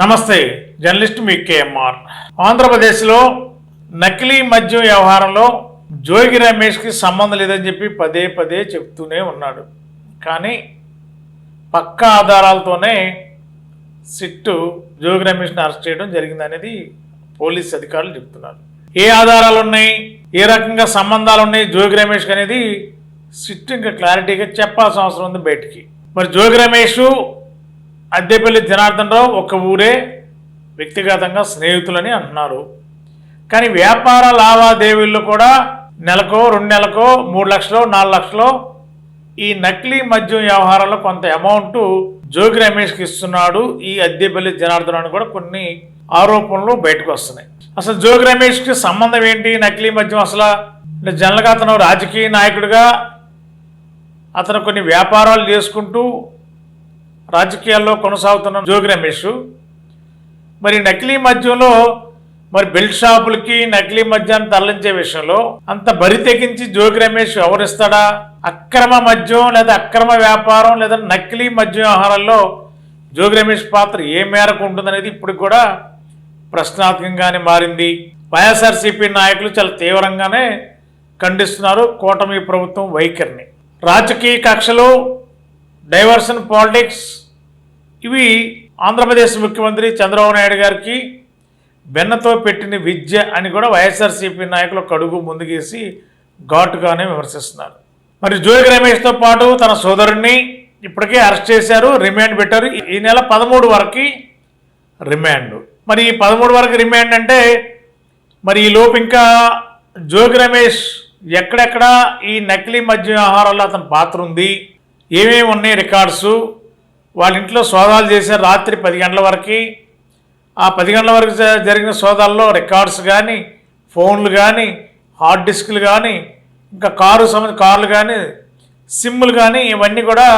నమస్తే జర్నలిస్ట్ మీ కేఎంఆర్. ఆంధ్రప్రదేశ్లో నకిలీ మద్యం వ్యవహారంలో జోగి రమేష్కి సంబంధం లేదని చెప్పి పదే పదే చెప్తూనే ఉన్నాడు. కానీ పక్క ఆధారాలతోనే సిట్టు జోగి రమేష్ని అరెస్ట్ చేయడం జరిగిందనేది పోలీస్ అధికారులు చెప్తున్నారు. ఏ ఆధారాలు ఉన్నాయి ఏ రకంగా సంబంధాలు ఉన్నాయి జోగి రమేష్కి అనేది సిట్టు ఇంకా క్లారిటీగా చెప్పాల్సిన అవసరం ఉంది బయటికి. మరి జోగి రమేష్ అద్దెపల్లి జనార్దన్ రావు ఒక ఊరే వ్యక్తిగతంగా స్నేహితులని అంటున్నారు. కానీ వ్యాపార లావాదేవీల్లో కూడా నెలకో రెండు నెలకో మూడు లక్షలు నాలుగు లక్షలు ఈ నకిలీ మద్యం వ్యవహారంలో కొంత అమౌంట్ జోగి రమేష్కి ఇస్తున్నాడు ఈ అద్దెపల్లి జనార్దన్ అని కూడా కొన్ని ఆరోపణలు బయటకు వస్తున్నాయి. అసలు జోగి రమేష్కి సంబంధం ఏంటి? నకిలీ మద్యం అసలు అంటే జనరల్గా అతను రాజకీయ నాయకుడిగా అతను కొన్ని వ్యాపారాలు చేసుకుంటూ రాజకీయాల్లో కొనసాగుతున్న జోగి రమేష్. మరి నకిలీ మద్యంలో మరి బెల్ట్ షాపులకి నకిలీ మద్యాన్ని తరలించే విషయంలో అంత బరి తెగించి జోగి రమేష్ ఎవరిస్తాడా? అక్రమ మద్యం లేదా అక్రమ వ్యాపారం లేదా నకిలీ మద్యం వ్యవహారాల్లో జోగి రమేష్ పాత్ర ఏ మేరకు ఉంటుందనేది ఇప్పటికి కూడా ప్రశ్నార్థకంగానే మారింది. వైఎస్ఆర్సీపీ నాయకులు చాలా తీవ్రంగానే ఖండిస్తున్నారు కూటమి ప్రభుత్వం వైఖరిని. రాజకీయ కక్షలు డైవర్షన్ పాలిటిక్స్. ఇవి ఆంధ్రప్రదేశ్ ముఖ్యమంత్రి చంద్రబాబు నాయుడు గారికి వెన్నతో పెట్టిన విద్య అని కూడా వైఎస్ఆర్సీపీ నాయకులు కడుగు ముందుగేసి ఘాటుగానే విమర్శిస్తున్నారు. మరి జోగి రమేష్తో పాటు తన సోదరుణ్ణి ఇప్పటికే అరెస్ట్ చేశారు రిమాండ్ పెట్టారు. ఈ నెల పదమూడు వరకు రిమాండ్. మరి ఈ పదమూడు వరకు రిమాండ్ అంటే మరి ఈ లోపు ఇంకా జోగి రమేష్ ఎక్కడెక్కడ ఈ నకిలీ మద్యం వ్యవహారాల్లో అతని పాత్ర ఉంది? ఏమేమి ఉన్నాయి రికార్డ్స్? వాళ్ళ ఇంట్లో సోదాలు చేశారు రాత్రి పది గంటల వరకు ఆ పది గంటల వరకు జరిగిన సోదాల్లో రికార్డ్స్ కానీ ఫోన్లు కానీ హార్డ్ డిస్క్లు కానీ ఇంకా కారు సంబంధించిన కార్లు కానీ సిమ్లు కానీ ఇవన్నీ కూడా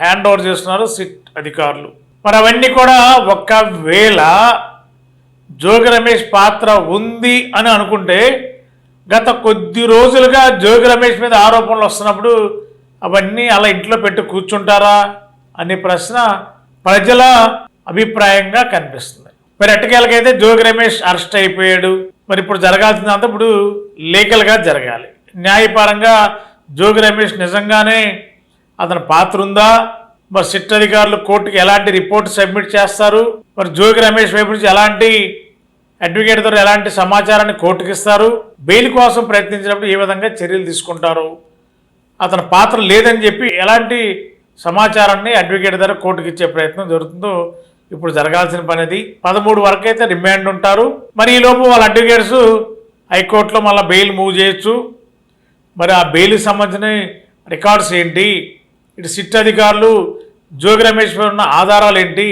హ్యాండ్ ఓవర్ చేస్తున్నారు సిట్ అధికారులు. మరి అవన్నీ కూడా ఒకవేళ జోగి రమేష్ పాత్ర ఉంది అని అనుకుంటే గత కొద్ది రోజులుగా జోగి రమేష్ మీద ఆరోపణలు వస్తున్నప్పుడు అవన్నీ అలా ఇంట్లో పెట్టి కూర్చుంటారా అనే ప్రశ్న ప్రజల అభిప్రాయంగా కనిపిస్తుంది. మరి ఎట్టకేలకైతే జోగి రమేష్ అరెస్ట్ అయిపోయాడు. మరి ఇప్పుడు జరగాల్సిందంతా ఇప్పుడు లీగల్గా జరగాలి. న్యాయపరంగా జోగి రమేష్ నిజంగానే అతని పాత్ర ఉందా? మరి సిట్ అధికారులు కోర్టుకి ఎలాంటి రిపోర్ట్ సబ్మిట్ చేస్తారు? మరి జోగి రమేష్ వైపు నుంచి ఎలాంటి అడ్వకేట్ ద్వారా ఎలాంటి సమాచారాన్ని కోర్టుకి ఇస్తారు? బెయిల్ కోసం ప్రయత్నించినప్పుడు ఏ విధంగా చర్యలు తీసుకుంటారు? అతని పాత్ర లేదని చెప్పి ఎలాంటి సమాచారాన్ని అడ్వకేట్ ద్వారా కోర్టుకి ఇచ్చే ప్రయత్నం జరుగుతుందో ఇప్పుడు జరగాల్సిన పని అది. పదమూడు వరకు అయితే రిమాండ్ ఉంటారు. మరి ఈ లోపు వాళ్ళ అడ్వకేట్స్ హైకోర్టులో మళ్ళీ బెయిల్ మూవ్ చేయొచ్చు. మరి ఆ బెయిల్కి సంబంధించిన రికార్డ్స్ ఏంటి? ఇటు సిట్ అధికారులు జోగి రమేష్ పై ఉన్న ఆధారాలు ఏంటి?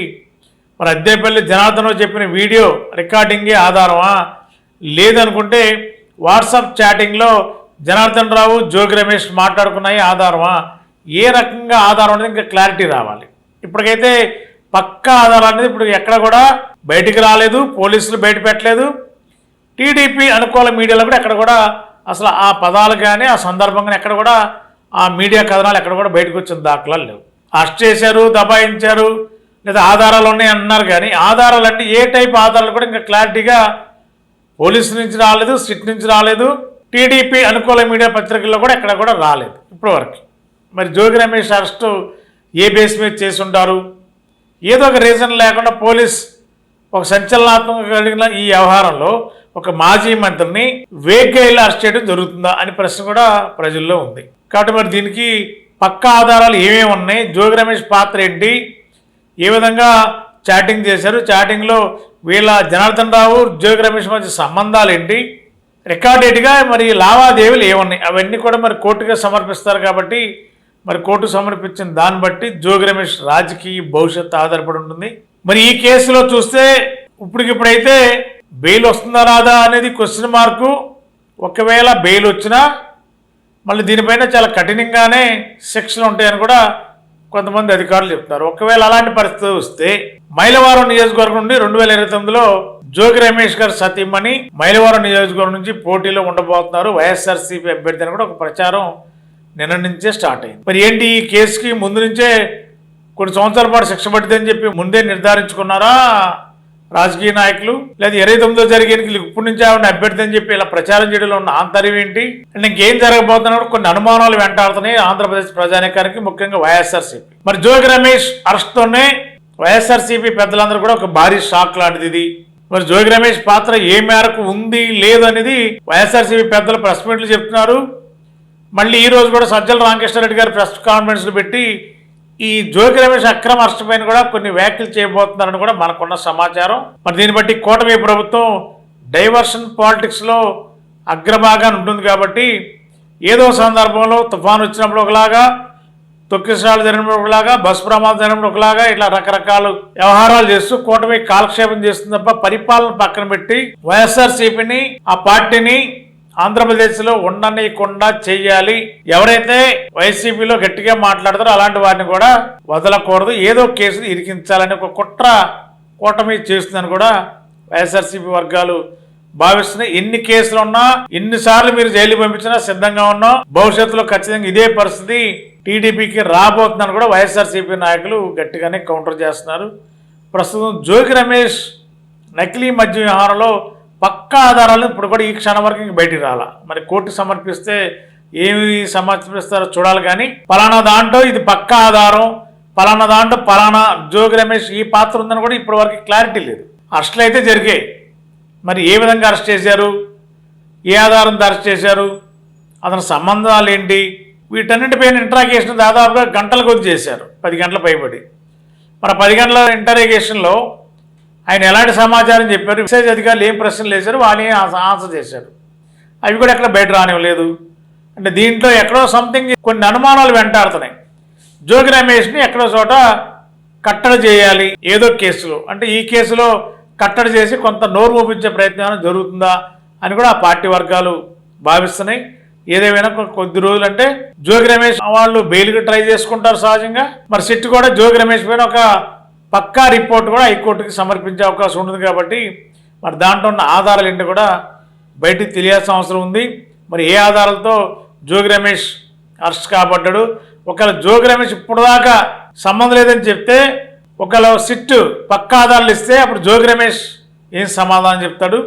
మరి అద్దెపల్లి జనార్దన్ చెప్పిన వీడియో రికార్డింగే ఆధారమా? లేదనుకుంటే వాట్సాప్ చాటింగ్లో జనార్దన్ రావు జోగి రమేష్ మాట్లాడుకున్నాయి ఆధారమా? ఏ రకంగా ఆధారం అనేది ఇంకా క్లారిటీ రావాలి. ఇప్పటికైతే పక్కా ఆధారం అనేది ఇప్పుడు ఎక్కడ కూడా బయటికి రాలేదు పోలీసులు బయట పెట్టలేదు. టీడీపీ అనుకూల మీడియాలో కూడా ఎక్కడ కూడా అసలు ఆ పదాలు కానీ ఆ సందర్భం కానీ ఎక్కడ కూడా ఆ మీడియా కథనాలు ఎక్కడ కూడా బయటకు వచ్చిన దాఖలాలు లేవు. అరెస్ట్ చేశారు దబాయించారు లేదా ఆధారాలు ఉన్నాయి అన్నారు కానీ ఆధారాలు అంటే ఏ టైప్ ఆధారాలు కూడా ఇంకా క్లారిటీగా పోలీసు నుంచి రాలేదు సిట్ నుంచి రాలేదు. టీడీపీ అనుకూల మీడియా పత్రికల్లో కూడా ఎక్కడ కూడా రాలేదు ఇప్పటివరకు. మరి జోగి రమేష్ అరెస్టు ఏ బేస్ మీద చేసి ఉంటారు ఏదో ఒక రీజన్ లేకుండా పోలీస్ ఒక సంచలనాత్మక కలిగిన ఈ వ్యవహారంలో ఒక మాజీ మంత్రిని వేగ్గా వెళ్ళి అరెస్ట్ చేయడం జరుగుతుందా అని ప్రశ్న కూడా ప్రజల్లో ఉంది. కాబట్టి మరి దీనికి పక్కా ఆధారాలు ఏమేమి ఉన్నాయి? జోగి రమేష్ పాత్ర ఏంటి? ఏ విధంగా చాటింగ్ చేశారు? చాటింగ్లో వీళ్ళ జనార్దన్ రావు జోగి రమేష్ మధ్య సంబంధాలు ఏంటి? రికార్డెడ్గా మరి లావాదేవీలు ఏమున్నాయి? అవన్నీ కూడా మరి కోర్టుగా సమర్పిస్తారు కాబట్టి మరి కోర్టు సమర్పించిన దాన్ని బట్టి జోగి రమేష్ రాజకీయ భవిష్యత్తు ఆధారపడి ఉంటుంది. మరి ఈ కేసులో చూస్తే ఇప్పటికిప్పుడైతే బెయిల్ వస్తుందా రాదా అనేది క్వశ్చన్ మార్కు. ఒకవేళ బెయిల్ వచ్చినా మళ్ళీ దీనిపైన చాలా కఠినంగానే శిక్షలు ఉంటాయని కూడా కొంతమంది అధికారులు చెప్తున్నారు. ఒకవేళ అలాంటి పరిస్థితి వస్తే మైలవరం నియోజకవర్గం నుండి రెండు వేల ఇరవై తొమ్మిదిలో జోగి రమేష్ గారు సతీమణి మైలవరం నియోజకవర్గం నుంచి పోటీలో ఉండబోతున్నారు. వైఎస్ఆర్సీపీ అభ్యర్థి అని కూడా ఒక ప్రచారం నిన్న నుంచే స్టార్ట్ అయింది. మరి ఏంటి ఈ కేసుకి ముందు నుంచే కొన్ని సంవత్సరాల పాటు శిక్ష పడుతుందని చెప్పి ముందే నిర్ధారించుకున్నారా? రాజకీయ నాయకులు లేదా ఇరవై తొమ్మిదో జరిగే ఇప్పటి నుంచి ఆవిడ అభ్యర్థి అని చెప్పి ఇలా ప్రచారం చేయడంలో ఉన్న ఆంతర్యం ఏంటి? అండ్ ఇంకేం జరగబోతున్నా కూడా కొన్ని అనుమానాలు వెంటాడుతున్నాయి ఆంధ్రప్రదేశ్ ప్రజానీకానికి ముఖ్యంగా వైఎస్ఆర్సీపీ. మరి జోగి రమేష్ అరెస్ట్తోనే వైఎస్ఆర్సీపీ పెద్దలందరూ కూడా ఒక భారీ షాక్ లాంటిది ఇది. మరి జోగి రమేష్ పాత్ర ఏ మేరకు ఉంది లేదు అనేది వైఎస్ఆర్సీపీ పెద్దలు ప్రెస్ మీట్లు చెప్తున్నారు. మళ్ళీ ఈ రోజు కూడా సజ్జల రామకృష్ణారెడ్డి గారు ప్రెస్ కాన్ఫరెన్స్లు పెట్టి ఈ జోగి రమేష్ అక్రమ అరెస్ట్ పైన కూడా కొన్ని వ్యాఖ్యలు చేయబోతున్నారని కూడా మనకున్న సమాచారం. మరి దీన్ని బట్టి కూటమి ప్రభుత్వం డైవర్షన్ పాలిటిక్స్లో అగ్రభాగాన్ని ఉంటుంది కాబట్టి ఏదో సందర్భంలో తుఫాను వచ్చినప్పుడు ఒకలాగా తొక్కిసరాలు జరిగినప్పుడు ఒకలాగా బస్సు ప్రమాదం జరిగినప్పుడు ఒకలాగా ఇట్లా రకరకాల వ్యవహారాలు చేస్తూ కూటమి కాలక్షేపం చేస్తుంది తప్ప పరిపాలన పక్కన పెట్టి వైఎస్ఆర్సీపీని ఆ పార్టీని ఆంధ్రప్రదేశ్లో ఉండనీయకుండా చెయ్యాలి ఎవరైతే వైసీపీలో గట్టిగా మాట్లాడతారో అలాంటి వారిని కూడా వదలకూడదు. ఏదో కేసులు ఇరికించాలని ఒక కుట్ర కూటమి చేస్తుందని కూడా వైఎస్ఆర్సీపీ వర్గాలు భావిస్తున్నాయి. ఎన్ని కేసులు ఉన్నా ఎన్నిసార్లు మీరు జైలు పంపించినా సిద్ధంగా ఉన్నాం. భవిష్యత్తులో ఖచ్చితంగా ఇదే పరిస్థితి టీడీపీకి రాబోతుందని కూడా వైఎస్ఆర్సీపీ నాయకులు గట్టిగానే కౌంటర్ చేస్తున్నారు. ప్రస్తుతం జోగి రమేష్ నకిలీ మద్య వ్యవహారంలో పక్కా ఆధారాలు ఇప్పుడు కూడా ఈ క్షణం వరకు ఇంక బయటికి రాలా. మరి కోర్టు సమర్పిస్తే ఏమి సమర్పిస్తారో చూడాలి కానీ పలానా దాంట్లో ఇది పక్కా ఆధారం పలానా దాంట్లో పలానా జోగి రమేష్ ఈ పాత్ర ఉందని కూడా ఇప్పటి వరకు క్లారిటీ లేదు. అరెస్టులు అయితే జరిగాయి. మరి ఏ విధంగా అరెస్ట్ చేశారు? ఏ ఆధారంతో అరెస్ట్ చేశారు? అతని సంబంధాలు ఏంటి? వీటన్నిటిపైన ఇంటరాగేషన్ దాదాపుగా గంటల కొద్ది చేశారు. పది గంటల పైబడి. మరి పది గంటల ఇంటరాగేషన్లో ఆయన ఎలాంటి సమాచారం చెప్పారు? విశేష అధికారులు ఏం ప్రశ్నలు వేశారు? వాళ్ళని ఆన్సర్ చేశారు. అవి కూడా ఎక్కడ బయట రానివ్వలేదు. అంటే దీంట్లో ఎక్కడో సంథింగ్ కొన్ని అనుమానాలు వెంటాడుతున్నాయి. జోగి రమేష్ని ఎక్కడో చోట కట్టడి చేయాలి ఏదో కేసులో. అంటే ఈ కేసులో కట్టడి చేసి కొంత నోరు మోపించే ప్రయత్నం జరుగుతుందా అని కూడా ఆ పార్టీ వర్గాలు భావిస్తున్నాయి. ఏదేమైనా కొద్ది రోజులు అంటే జోగి రమేష్ వాళ్ళు బెయిల్కి ట్రై చేసుకుంటారు సహజంగా. మరి సిట్ కూడా జోగి రమేష్ పైన ఒక పక్కా రిపోర్ట్ కూడా హైకోర్టుకి సమర్పించే అవకాశం ఉంటుంది కాబట్టి మరి దాంట్లో ఉన్న ఆధారాలు ఏంటి కూడా బయటికి తెలియాల్సిన అవసరం ఉంది. మరి ఏ ఆధారాలతో జోగి రమేష్ అరెస్ట్ కాబడ్డాడు? ఒకవేళ జోగి రమేష్ ఇప్పటిదాకా సంబంధం లేదని చెప్తే ఒకవేళ సిట్ పక్కా ఆధారాలు ఇస్తే అప్పుడు జోగి రమేష్ ఏం సమాధానం చెప్తాడు?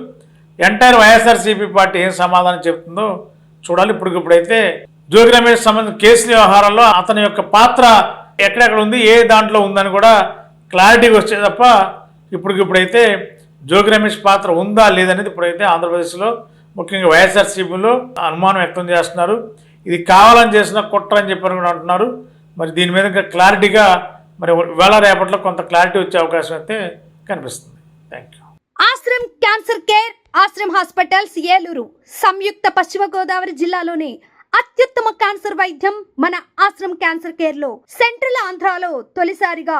ఎంటైర్ వైఎస్ఆర్సీపీ పార్టీ ఏం సమాధానం చెప్తుందో చూడాలి. ఇప్పటికిప్పుడైతే జోగి రమేష్ సంబంధించిన కేసుల వ్యవహారంలో అతని యొక్క పాత్ర ఎక్కడెక్కడ ఉంది ఏ దాంట్లో ఉందని కూడా క్లారిటీకి వచ్చే తప్ప ఇప్పటికిప్పుడైతే జోగి రమేష్ పాత్ర ఉందా లేదనేది ఇప్పుడైతే ఆంధ్రప్రదేశ్లో ముఖ్యంగా వైఎస్ఆర్సీపీలో అనుమానం వ్యక్తం చేస్తున్నారు. ఇది కావాలని చేసిన కుట్ర అని చెప్పారు కూడా అంటున్నారు. మరి దీని మీద ఇంకా క్లారిటీగా మరి వేళ రేపట్లో కొంత క్లారిటీ వచ్చే అవకాశం అయితే కనిపిస్తుంది. Thank you Ashram Cancer Care Ashram hospitals Eluru సంయుక్త పశ్చిమ గోదావరి జిల్లాలోని అత్యుత్తమ క్యాన్సర్ వైద్యం మన ఆశ్రమ్ క్యాన్సర్ కేర్లో సెంట్రల్ ఆంధ్రాలో తొలిసారిగా